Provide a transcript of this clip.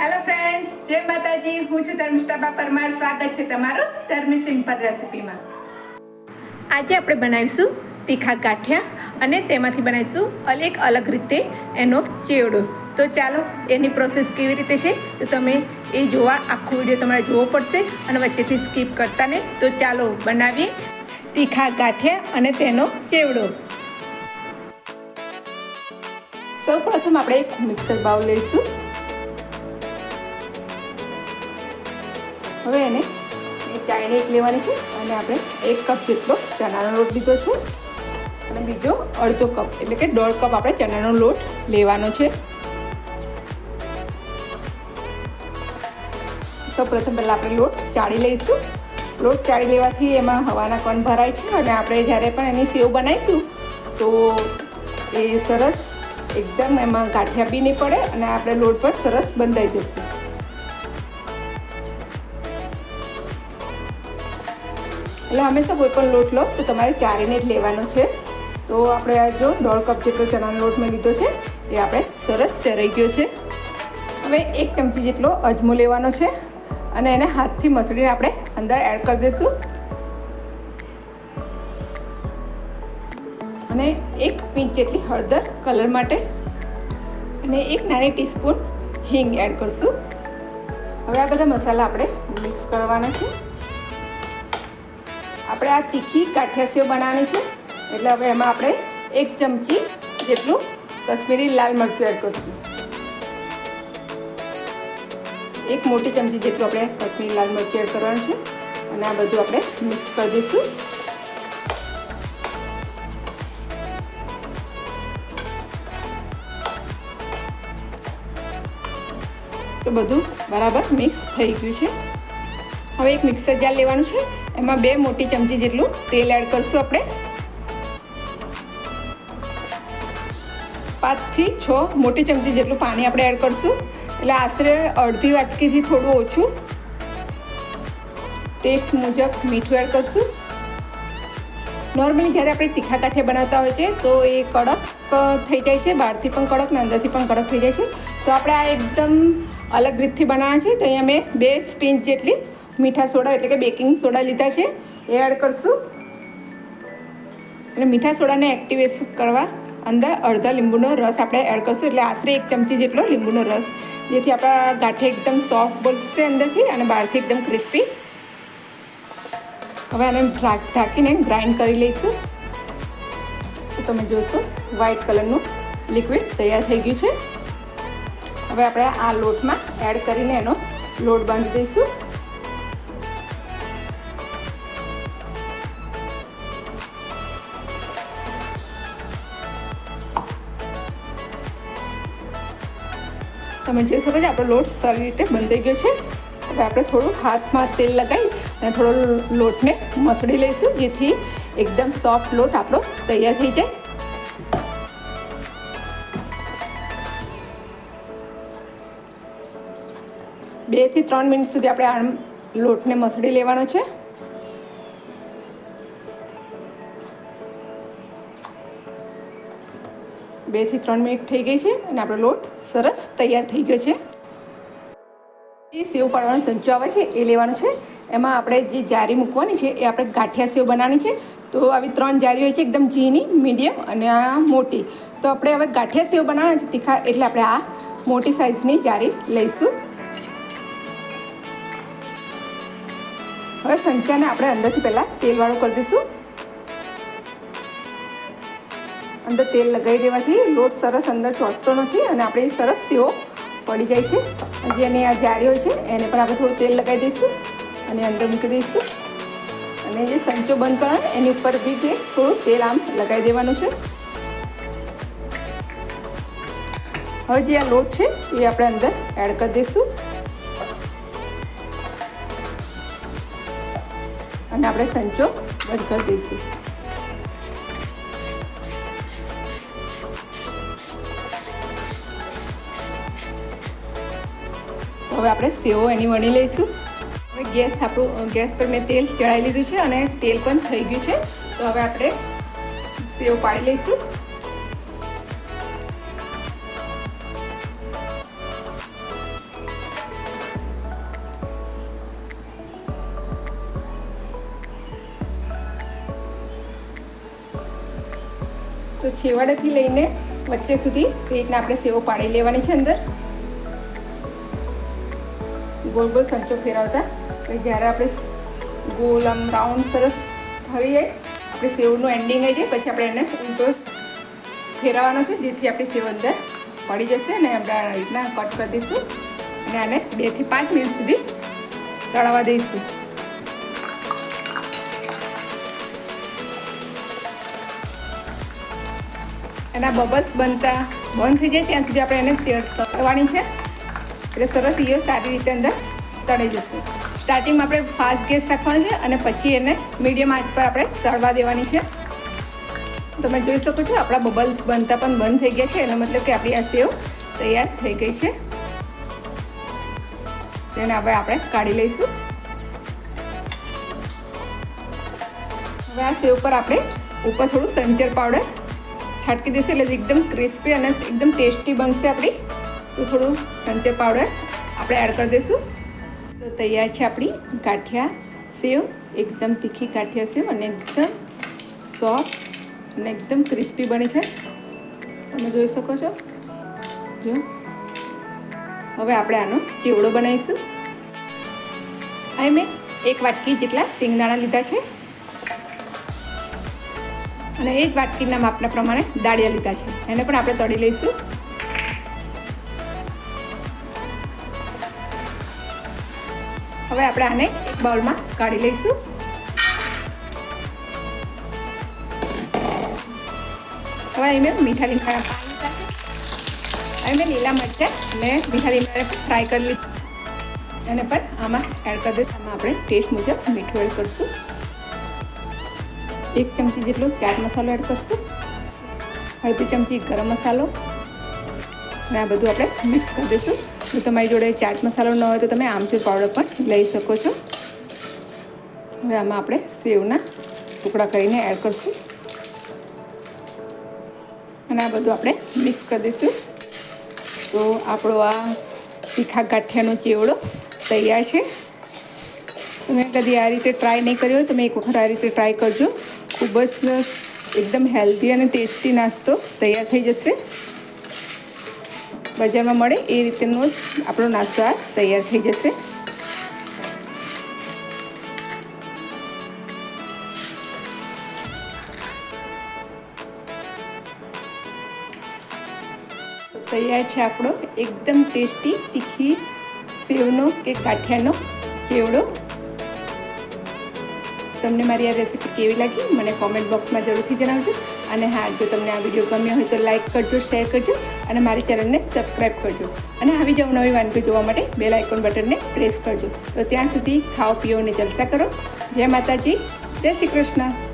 Hello friends જય માતાજી. હું છું ધર્મિષ્ઠાબા પરમાર. સ્વાગત છે તમારું ધર્મી સિમ્પલ રેસિપીમાં. આજે આપણે બનાવીશું તીખા ગાંઠિયા અને તેમાંથી બનાવીશું અલગ અલગ રીતે એનો ચેવડો. તો ચાલો, એની પ્રોસેસ કેવી રીતે છે તો તમે એ જોવા આખો વીડિયો તમારે જોવો પડશે અને વચ્ચેથી સ્કીપ કરતા નહીં. તો ચાલો, બનાવીએ તીખા ગાંઠિયા અને તેનો ચેવડો. સૌ પ્રથમ આપણે એક મિક્સર બાઉલ લઈશું. હવે એને એ ચાયણી એક લેવાની છે અને આપણે એક કપ જેટલો ચણાનો લોટ લીધો છે. અને બીજો અડધો કપ, એટલે કે દોઢ કપ આપણે ચણાનો લોટ લેવાનો છે. સૌપ્રથમ પહેલાં આપણે લોટ ચાળી લઈશું. લોટ ચાળી લેવાથી એમાં હવાના કણ ભરાય છે અને આપણે જ્યારે પણ એની સેવ બનાવીશું, તો એ સરસ એકદમ એમાં ગાંઠિયા બી નહીં પડે અને આપણે લોટ પર સરસ બંધાઈ જશે. એટલે હંમેશા કોઈ પણ લોટ લો, તો તમારે ચારીને જ લેવાનો છે. તો આપણે આ જો દોઢ કપ જેટલો ચણાનો લોટ મેં લીધો છે, એ આપણે સરસ ચરાઈ ગયો છે. હવે એક ચમચી જેટલો અજમો લેવાનો છે, અને એને હાથથી મસળીને આપણે અંદર એડ કરી દઈશું. અને એક પિંચ જેટલી હળદર કલર માટે, અને એક નાની ટીસ્પૂન હિંગ એડ કરશું. હવે આ બધા મસાલા આપણે મિક્સ કરવાના છે. આપણે આ તીખી કાઠિયા સેવ બનાવવાની છે. એટલે હવે એમાં આપણે એક ચમચી જેટલું કશ્મીરી લાલ મરચું એડ કરીશું. એક મોટી ચમચી જેટલું આપણે કશ્મીરી લાલ મરચું એડ કરવાનું છે. અને આ બધું આપણે મિક્સ કરી દઈશું. તો બધું બરાબર મિક્સ થઈ ગયું છે. હવે એક મિક્સર જાર લેવાનું છે. એમાં બે મોટી ચમચી જેટલું તેલ એડ કરશું આપણે. પાંચથી છ મોટી ચમચી જેટલું પાણી આપણે એડ કરશું. એટલે આશરે અડધી વાટકીથી થોડું ઓછું ટેસ્ટ મુજબ મીઠું એડ કરશું. નોર્મલી જ્યારે આપણે તીખા કાંઠે બનાવતા હોય છે, તો એ કડક થઈ જાય છે. બહારથી પણ કડક ને અંદરથી પણ કડક થઈ જાય છે. તો આપણે આ એકદમ અલગ રીતથી બનાવવાના છે. તો અહીંયા મેં બે સ્પિંચ જેટલી મીઠા સોડા એટલે કે બેકિંગ સોડા લીધા છે, એ એડ કરશું. અને મીઠા સોડાને એક્ટિવેટ કરવા અંદર અડધા લીંબુનો રસ આપણે એડ કરશું, એટલે આશરે એક ચમચી જેટલો લીંબુનો રસ. જેથી આપણા ગાંઠે એકદમ સોફ્ટ બનશે અંદરથી અને બહારથી એકદમ ક્રિસ્પી હવે આને ઢાંકીને ગ્રાઇન્ડ કરી લઈશું. તો તમે જોશો વ્હાઈટ કલરનું લિક્વિડ તૈયાર થઈ ગયું છે. હવે આપણે આ લોટમાં એડ કરીને એનો લોટ બાંધી દઈશું. તમે જોઈ શકો છો આપણો લોટ સારી રીતે બંધાઈ ગયો છે, હવે આપણે થોડું હાથમાં તેલ લગાવી અને થોડો લોટને મસળી લઈશું, જેથી એકદમ સોફ્ટ લોટ આપણો તૈયાર થઈ જાય. બેથી ત્રણ મિનિટ સુધી આપણે આ લોટને મસળી લેવાનો છે. બેથી ત્રણ મિનિટ થઈ ગઈ છે અને આપણો લોટ સરસ તૈયાર થઈ ગયો છે. એ સેવ પાડવાનો સંચો આવે છે, એ લેવાનો છે. એમાં આપણે જે જારી મૂકવાની છે, એ આપણે ગાંઠિયા સેવ બનાવવાની છે. તો આવી ત્રણ જારી હોય છે, એકદમ ઝીણી, મીડિયમ અને આ મોટી. તો આપણે હવે ગાંઠિયા સેવ બનાવવાના છે, તીખા, એટલે આપણે આ મોટી સાઇઝની જારી લઈશું. હવે સંચાને આપણે અંદરથી પહેલાં તેલવાળું કરી દઈશું. અંદર તેલ લગાવી દેવાથી લોટ સરસ અંદર ચોટતો નથી અને આપણે સરસ સેવો પડી જાય છે. જે એની આ જારી હોય છે, એને પણ આપણે થોડું તેલ લગાવી દઈશું અને અંદર મૂકી દઈશું. અને જે સંચો બંધ કરવાનો એની ઉપર બી જે થોડું તેલ આમ લગાવી દેવાનું છે. હવે જે આ લોટ છે, એ આપણે અંદર એડ કરી દઈશું. અને આપણે સંચો બંધ કરી દઈશું. હવે આપણે સેવો એની વણી લઈશું. હવે ગેસ આપણું ગેસ પર મેં તેલ ચડાવી લીધું છે અને તેલ પણ થઈ ગયું છે. તો હવે આપણે સેવ પાડી લઈશું. તો છેવાડેથી લઈને વચ્ચે સુધી એ રીતના આપણે સેવો પાડી લેવાની છે અંદર. ગોળ ગોળ સંચો ફેરવતા. જ્યારે આપણે ગોલ આમ રાઉન્ડ સરસ ફરી જાય, આપણે સેવનું એન્ડિંગ આવી જાય પછી આપણે એને ઊંટો ફેરવવાનો છે, જેથી આપણી સેવ અંદર પડી જશે અને આપણે આ રીતના કટ કરી દઈશું અને આને બેથી પાંચ મિનિટ સુધી તળાવવા દઈશું. એના બબલ્સ બનતા, બંધ થઈ જાય, ત્યાં સુધી આપણે એને તળવાની છે. એટલે સરસ ઈયો સારી રીતે અંદર તળી જશે. સ્ટાર્ટિંગમાં આપણે ફાસ્ટ ગેસ રાખવાનો છે અને પછી એને મીડિયમ આંચ પર આપણે તળવા દેવાની છે. તમે જોઈ શકો છો આપણા બબલ્સ બનતા પણ બંધ થઈ ગયા છે. એનો મતલબ કે આપણી આ સેવ તૈયાર થઈ ગઈ છે. તેને હવે આપણે કાઢી લઈશું. હવે આ સેવ પર આપણે ઉપર થોડું સંચર પાવડર છાટકી દઈશું. એટલે એકદમ ક્રિસ્પી અને એકદમ ટેસ્ટી બનશે આપણી તો થોડું સંચર પાવડર આપણે એડ કરી દઈશું. તો તૈયાર છે આપણી ગાંઠિયા સેવ, એકદમ તીખી ગાંઠિયા સેવ અને એકદમ સોફ્ટ અને એકદમ ક્રિસ્પી બની છે. તમે જોઈ શકો છો. જો. હવે આપણે આનો ચેવડો બનાવીશું. અહીં મેં એક વાટકી જેટલા સિંગદાણા લીધા છે. અને એ જ વાટકીના માપના પ્રમાણે દાળિયા લીધા છે. એને પણ આપણે તળી લઈશું. હવે આપણે આને એક બાઉલમાં કાઢી લઈશું. હવે અહીં મેં મીઠા લીમડાના પાણી લીધા મેં લીલા મરચાં અને મીઠા લીમડાને ફ્રાય કરી લીધું. અને પણ આમાં એડ કરી દઈશું. આમાં આપણે ટેસ્ટ મુજબ મીઠું એડ કરીશું. એક ચમચી જેટલો ચાટ મસાલો એડ કરીશું. અડધી ચમચી ગરમ મસાલો. અને આ બધું આપણે મિક્સ કરી દઈશું. જો તમારી જોડે ચાટ મસાલો ન હોય તો તમે આમચૂર પાવડર પણ લઈ શકો છો. હવે આમાં આપણે સેવના ટુકડા કરીને એડ કરીશું. અને આ બધું આપણે મિક્સ કરી દઈશું. તો આપણો આ તીખા ગાંઠિયાનો ચેવડો તૈયાર છે. તમે કદી આ રીતે ટ્રાય નહીં કર્યો તમે એક વખત આ રીતે ટ્રાય કરજો. ખૂબ જ એકદમ હેલ્ધી અને ટેસ્ટી નાસ્તો તૈયાર થઈ જશે. બજારમાં મળે એ રીતેનો જ આપણો નાસ્તો આ તૈયાર થઈ જશે. તૈયાર છે આપણો એકદમ ટેસ્ટી તીખી સેવનો કે કાઠિયાનો ચેવડો. તમને મારી આ રેસીપી કેવી લાગી મને કોમેન્ટ બોક્સમાં જરૂરથી જણાવજો. અને હા, જો તમને આ વીડિયો ગમ્યો હોય તો લાઇક કરજો શેર કરજો અને મારી ચેનલને સબસ્ક્રાઈબ કરજો. અને આવી જાઉં નવી વાનગી જોવા માટે બેલ આઇકોન બટનને પ્રેસ કરજો. તો ત્યાં સુધી ખાઓ, પીઓ અને જલસા કરો. જય માતાજી. જય શ્રી કૃષ્ણ.